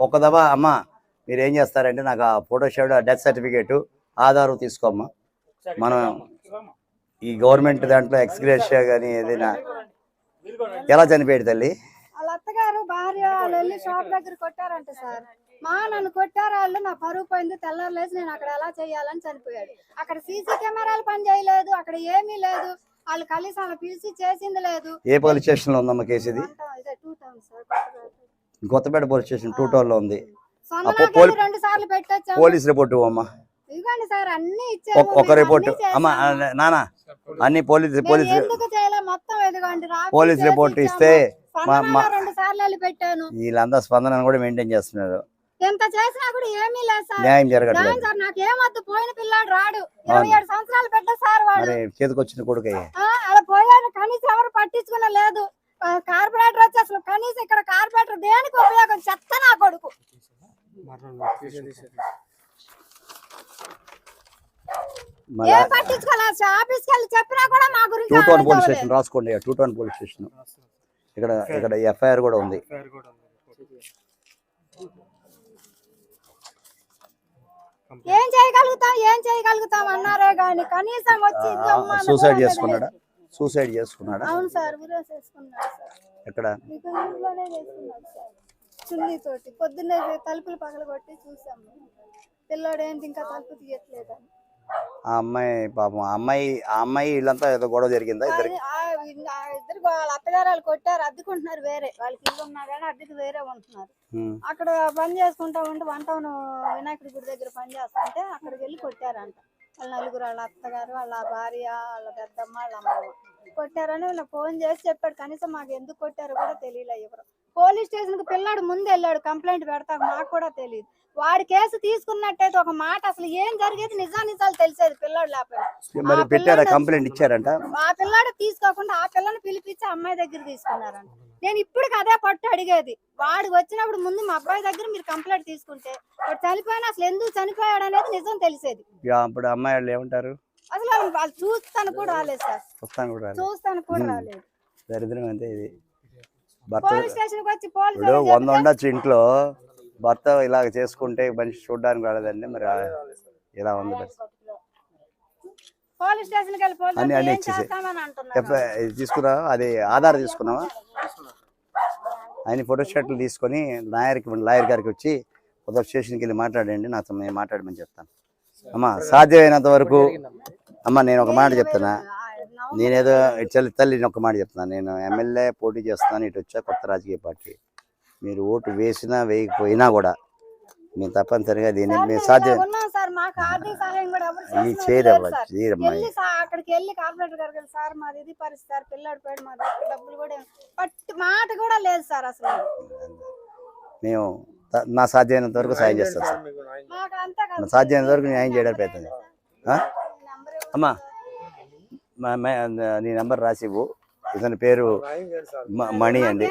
ఒక దఫా అమ్మ మీరు ఏం చేస్తారంటే నాకు ఆ photostat death certificate Aadhaar తీసుకోమ్మా. మనం ఈ గవర్నమెంట్ దాంట్లో ఎక్స్గ్రేషియా కానీ ఏదైనా ఎలా చనిపోయాడు తల్లి? వాళ్ళ అత్తగారు భార్య వాళ్ళు షాప్ దగ్గర కొట్టారంట సార్. మా నన్ను కొట్టారు వాళ్ళు నా పరువు పోయింది తెల్లారలేసి నేను అక్కడ ఎలా చేయాలని చనిపోయాడు. అక్కడ సీసీ కెమెరాలు పని చేయలేదు అక్కడ ఏమీ లేదు. వాళ్ళు కలిసి వాళ్ళు పిలిచి చేసింది లేదు. ఏ పోలీస్ స్టేషన్లో ఉందమ్మా కేసు ఇది అంతా ఇదే టూ టౌన్ సార్ కొత్తపేట. పోలీస్ స్టేషన్ టూ టౌన్లో ఉంది. పోలీస్ రిపోర్ట్ ఇవ్వమ్మా ఒక- రిపోర్ట్. అమ్మా. నానా అన్ని పోలీస్ పోలీస్ పోలీస్ రిపోర్ట్. ఇస్తే మా- స్పందనలో మా- రెండు సార్లు వెళ్ళి పెట్టాను. వీళ్ళందరూ స్పందన కూడా మెయింటైన్ చేస్తున్నారు. ఎంత చేసినా కూడా ఏమీ లేదు సార్. న్యాయం జరగట్లేదు. సార్ నాకు ఏమొద్దు పోయిన పిల్లాడు రాడు. ఇరవై ఏడు సంవత్సరాలు పెద్ద సార్ వాడు. మరి చేతికి వచ్చిన కొడుకయ్యే. ఆ, అలా పోయాడు. కనీసం ఎవరు పట్టించుకున్న లేదు. కార్పొరేటర్ వచ్చి అసలు కనీసం ఇక్కడ కార్పొరేటర్ దేనికి ఉపయోగం చెత్త నా కొడుకు. ఏం పట్టించుకోలేదు ఆఫీస్కి వెళ్ళి చెప్పినా కూడా మా గురించి టూ టౌన్ పోలీస్. స్టేషన్ రాసుకోండి టూ టౌన్ పోలీస్ స్టేషన్. ఇక్కడ ఇక్కడ ఎఫ్ఐఆర్ కూడా ఉంది. ఏం చేయగలుగుతాం? ఏం చేయగలుగుతాం? అన్నారే గాని కనీసం వచ్చి సూసైడ్ చేసుకున్నాడా. సూసైడ్ చేసుకున్నాడా? అవును సార్ ఊరేసేసుకున్నాడు సార్? ఎక్కడ? ఊర్లోనే చేసుకున్నాడు సార్. చున్నీతోటి. పొద్దున్నే తలుపులు పగలగొట్టి చూసాము పిల్లోడు ఏంటి ఇంకా తలుపు తీయట్లేదు అని ఆ అమ్మాయి పాపం ఆ అమ్మాయి ఆ అమ్మాయి వీళ్ళంతా ఏదో గొడవ జరిగిందా ఇద్దరికి? ఇద్దరు వాళ్ళ అత్తగారు వాళ్ళు కొట్టారు అద్దెకుంటున్నారు వేరే. వాళ్ళకి ఇల్లు ఉన్నా కానీ అద్దెకి వేరే ఉంటున్నారు. అక్కడ పని చేసుకుంటా ఉంటే వన్ టౌన్ వినాయకుడి గుడి దగ్గర పని చేస్తుంటే అక్కడికి వెళ్ళి కొట్టారంట. వాళ్ళ నలుగురు వాళ్ళ అత్తగారు వాళ్ళ భార్య వాళ్ళ పెద్దమ్మ వాళ్ళ అమ్మమ్మ. కొట్టారని వీళ్ళ ఫోన్ చేసి చెప్పాడు. కనీసం మాకు ఎందుకు కొట్టారో కూడా తెలియలే ఎవరు. పోలీస్ స్టేషన్కి పిల్లాడు ముందు వెళ్ళాడు. కంప్లైంట్ పెడతాకు మాకు కూడా తెలియదు. వాడి కేసు తీసుకున్నట్టయితే ఒక మాట అసలు ఏం జరిగేది నిజా నిజాలు తెలిసేది పిల్లాడు ఇచ్చారంట? ఆ పిల్లాడు తీసుకోకుండా ఆ పిల్లని పిలిపించి అమ్మాయి దగ్గర తీసుకున్నారంట. నేను ఇప్పటికి అదే పట్టు అడిగేది. వాడు వచ్చినప్పుడు ముందు మా అబ్బాయి దగ్గర మీరు కంప్లైంట్ తీసుకుంటే వాడు చనిపోయినా అసలు ఎందుకు చనిపోయాడు అనేది నిజం తెలిసేది. అప్పుడు అమ్మాయి వాళ్ళు ఏమంటారు? అసలు వాళ్ళు- చూస్తాను కూడా రాలేదు సార్. కూడా. చూస్తాను కూడా. రాలేదు. దరిద్రం అంటే ఇది. భర్త పోలీస్ స్టేషన్కి వచ్చి పోలీస్ ఇప్పుడు వంద ఉండొచ్చు ఇంట్లో. భర్త ఇలాగ చేసుకుంటే మనిషి చూడడానికి రాలేదండి మరి ఇలా ఉంది. పోలీస్కి వెళ్ళి పోలీస్ అన్ని- ఇచ్చేసి. తీసుకున్నావా? అది ఆధార్ తీసుకున్నావా? ఆయన ఫోటో షాట్లు తీసుకొని లాయర్కి లాయర్ గారికి వచ్చి కొత్త స్టేషన్కి వెళ్ళి మాట్లాడండి నాతో నేను మాట్లాడమని చెప్తాను. అమ్మ సాధ్యమైనంత వరకు అమ్మ నేను ఒక మాట చెప్తున్నా. నేనేదో చెల్లి తల్లి నేను ఒక మాట చెప్తున్నాను నేను ఎమ్మెల్యే పోటీ చేస్తున్నాను ఇటు వచ్చా కొత్త రాజకీయ పార్టీ. మీరు ఓటు వేసినా వేయకపోయినా కూడా మేము తప్పనిసరిగా దీన్ని మేము సాధ్యం మాకు ఆర్థిక సహాయం కూడా ఎవరు చేస్తున్నారు సార్. వెళ్ళి అక్కడికి వెళ్ళి కార్పొరేటర్ వెళ్ళి, సార్ మాది ఇది పరిస్థితి సార్ పిల్లాడు పోయాడు మా దగ్గర డబ్బులు కూడా పట్టు మాట కూడా లేదు సార్ అసలు. మేము నా సాధ్యమైనంత వరకు సాయం చేస్తాం సార్. నా సాధ్యమైనంత వరకు న్యాయం చేయడానికి ప్రయత్నం అమ్మా నీ నెంబర్ రాసి ఇవ్వు. ఇతని పేరు మణి అండి.